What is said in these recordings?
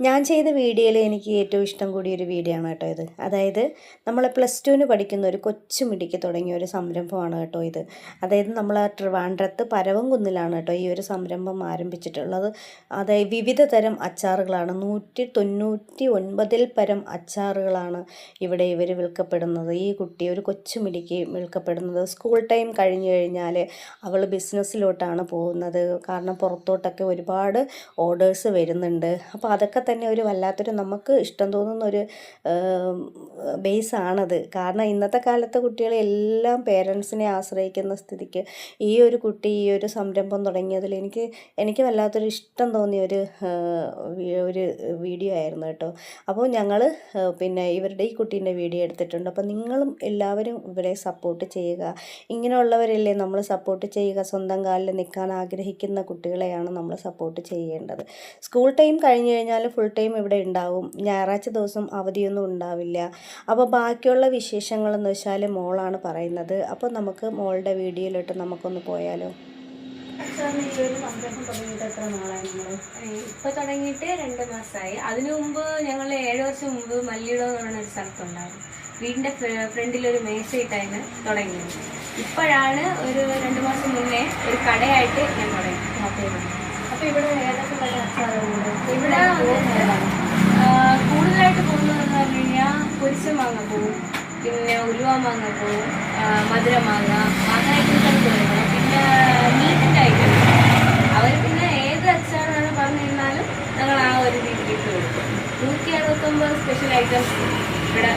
ഞാൻ ചെയ്ത വീഡിയോയിൽ എനിക്ക് ഏറ്റവും ഇഷ്ടം കൂടിയ ഒരു വീഡിയോ ആണ് കേട്ടോ ഇത്. അതായത് നമ്മൾ പ്ലസ് ടുവിന് പഠിക്കുന്ന ഒരു കൊച്ചു മിടിക്ക് തുടങ്ങിയ ഒരു സംരംഭമാണ് കേട്ടോ ഇത്. അതായത് നമ്മൾ ട്രിവാൻഡ്രത്ത് പരവംകുന്നിലാണ് കേട്ടോ ഈ ഒരു സംരംഭം ആരംഭിച്ചിട്ടുള്ളത്. അതായത് വിവിധ തരം അച്ചാറുകളാണ്. നൂറ്റി തൊണ്ണൂറ്റി ഒൻപതിൽ പരം അച്ചാറുകളാണ് ഇവിടെ ഇവർ വിൽക്കപ്പെടുന്നത്. ഈ കുട്ടി ഒരു കൊച്ചു മിടിക്ക് വിൽക്കപ്പെടുന്നത്. സ്കൂൾ ടൈം കഴിഞ്ഞു കഴിഞ്ഞാൽ അവൾ ബിസിനസ്സിലോട്ടാണ് പോകുന്നത്. കാരണം പുറത്തോട്ടൊക്കെ ഒരുപാട് ഓർഡേഴ്സ് വരുന്നുണ്ട്. അപ്പോൾ അതൊക്കെ തന്നെ ഒരു വല്ലാത്തൊരു നമുക്ക് ഇഷ്ടം തോന്നുന്ന ഒരു ബേസാണത്. കാരണം ഇന്നത്തെ കാലത്തെ കുട്ടികളെല്ലാം പേരൻസിനെ ആശ്രയിക്കുന്ന സ്ഥിതിക്ക് ഈ ഒരു കുട്ടി ഈ ഒരു സംരംഭം തുടങ്ങിയതിൽ എനിക്ക് എനിക്ക് വല്ലാത്തൊരു ഇഷ്ടം തോന്നിയ ഒരു ഒരു വീഡിയോ ആയിരുന്നു കേട്ടോ. അപ്പോൾ ഞങ്ങൾ പിന്നെ ഇവരുടെ ഈ കുട്ടീന്റെ വീഡിയോ എടുത്തിട്ടുണ്ട്. അപ്പോൾ നിങ്ങളും എല്ലാവരും ഇവരെ സപ്പോർട്ട് ചെയ്യുക. ഇങ്ങനെയുള്ളവരല്ലേ നമ്മൾ സപ്പോർട്ട് ചെയ്യുക. സ്വന്തം കാലിൽ നിൽക്കാൻ ആഗ്രഹിക്കുന്ന കുട്ടികളെയാണ് നമ്മൾ സപ്പോർട്ട് ചെയ്യേണ്ടത്. സ്കൂൾ ടൈം കഴിഞ്ഞ് കഴിഞ്ഞാൽ ഫുൾ ടൈം ഇവിടെ ഉണ്ടാവും. ഞായറാഴ്ച ദിവസം അവധിയൊന്നും ഉണ്ടാവില്ല. അപ്പോൾ ബാക്കിയുള്ള വിശേഷങ്ങളെന്ന് വെച്ചാൽ മോളാണ് പറയുന്നത്. അപ്പോൾ നമുക്ക് മോളുടെ വീഡിയോയിലോട്ട് നമുക്കൊന്ന് പോയാലോ? ഇപ്പൊ തുടങ്ങിയിട്ട് രണ്ട് മാസമായി അതിനു മുമ്പ് ഞങ്ങൾ ഏഴ് വർഷം മുമ്പ് മല്ലിയിടം എന്ന് പറയുന്ന ഒരു സ്ഥലത്തുണ്ടായിരുന്നു. വീടിന്റെ ഫ്രണ്ടിൽ ഒരു മേശയിട്ടായിരുന്നു തുടങ്ങിയത്. ഇപ്പോഴാണ് ഒരു രണ്ട് മാസം മുന്നേ ഒരു കടയായിട്ട് ഞാൻ തുടങ്ങി ഇവിടെ ഏതൊക്കെ തരം അച്ചാറുകളുണ്ട്? ഇവിടെ കൂടുതലായിട്ട് പോകുന്നതെന്ന് പറഞ്ഞു കഴിഞ്ഞാൽ പൊരിച്ച മാങ്ങ പോവും. പിന്നെ ഉലുവ മാങ്ങ പോവും. മധുര മാങ്ങ. മാങ്ങ ഐറ്റംസ് പിന്നെ മീറ്റിന്റെ ഐറ്റംസ് അവർ പിന്നെ ഏത് അച്ചാറാണ് പറഞ്ഞു കഴിഞ്ഞാലും ഞങ്ങൾ ആ ഒരു രീതിയിൽ കൊടുക്കും. നൂറ്റി അറുപത്തൊമ്പത് സ്പെഷ്യൽ ഐറ്റംസ് ഇവിടെ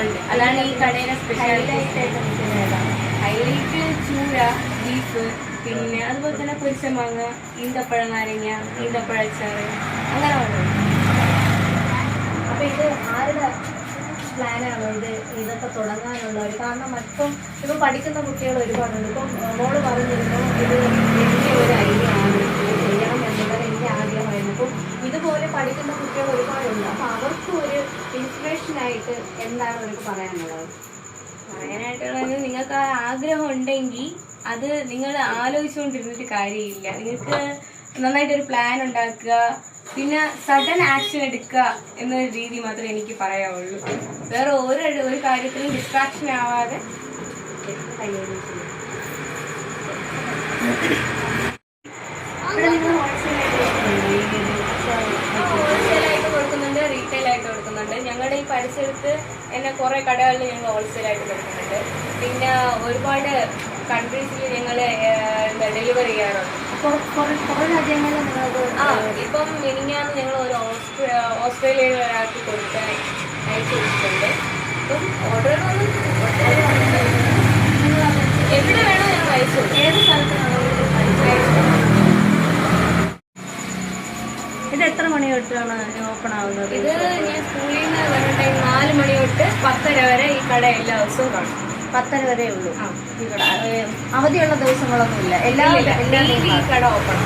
ഉണ്ട്. അതാണ് ഈ കടയിലെ ഐറ്റംസ്. ഹൈലൈറ്റ് ചൂര ബീഫ് പിന്നെ അതുപോലെ തന്നെ പൊരിച്ച മാങ്ങ ഈന്തപ്പഴ നാരങ്ങ ഈന്തപ്പഴ അച്ചാറ് അങ്ങനെ വന്നു അപ്പൊ ഇത് ആരുടെ പ്ലാനാണോ ഇത് ഇതൊക്കെ തുടങ്ങാനുള്ള ഒരു കാരണം മറ്റും ഇപ്പം പഠിക്കുന്ന കുട്ടികൾ ഒരുപാടുണ്ട്. ഇപ്പം മോൾ പറഞ്ഞിരുന്നു ഇത് എനിക്ക് ഒരു ഐഡിയ ആണ് ചെയ്യണം എന്നുള്ളത് എന്റെ ആഗ്രഹമായിരുന്നു. ഇപ്പം ഇതുപോലെ പഠിക്കുന്ന കുട്ടികൾ ഒരുപാടുണ്ട്. അപ്പോൾ അവർക്കും ഒരു ഇൻസ്പിറേഷനായിട്ട് എന്താണ് അവർക്ക് പറയാനുള്ളത്? പറയാനായിട്ടുള്ളത് നിങ്ങൾക്ക് ആഗ്രഹം ഉണ്ടെങ്കിൽ അത് നിങ്ങൾ ആലോചിച്ചുകൊണ്ടിരുന്നിട്ട് കാര്യമില്ല. നിങ്ങൾക്ക് നന്നായിട്ടൊരു പ്ലാൻ ഉണ്ടാക്കുക പിന്നെ സഡൻ ആക്ഷൻ എടുക്കുക എന്നൊരു രീതി മാത്രമേ എനിക്ക് പറയാവുള്ളൂ. വേറെ ഓരോ ഒരു കാര്യത്തിലും ഡിസ്ട്രാക്ഷൻ ആവാതെ ആയിട്ട് ഞങ്ങളുടെ ഈ പരിസരത്ത് എന്നെ കുറേ കടകളിൽ ഞങ്ങൾ ഹോൾസെയിൽ ആയിട്ട് കൊടുക്കുന്നുണ്ട്. പിന്നെ ഒരുപാട് കൺട്രീസിൽ ഞങ്ങൾ ഡെലിവറി ചെയ്യാറുണ്ട് ആ ഇപ്പം മിനിഞ്ഞാന്ന് ഞങ്ങൾ ഒരു ഓസ്ട്രേ ഓസ്ട്രേലിയയിൽ ഒരാൾക്ക് കൊടുക്കാൻ അയച്ചു കൊടുത്തിട്ടുണ്ട് ഇപ്പം ഓർഡർ എവിടെ വേണോ ഞങ്ങൾ അയച്ചു ഏത് സ്ഥലത്താണ് അയച്ചു ഇത് എത്ര മണി തൊട്ടാണ് ഓപ്പൺ ആവുന്നത്? ഇത് ഞാൻ സ്കൂളിൽ നിന്ന് വരുന്ന ടൈം നാല് മണി തൊട്ട് പത്തര വരെ ഈ കട എല്ലാ ദിവസവും കാണും. പത്തര വരെ ഉള്ളൂ. അവധിയുള്ള ദിവസങ്ങളൊന്നും ഇല്ല എല്ലാ കട ഓപ്പൺ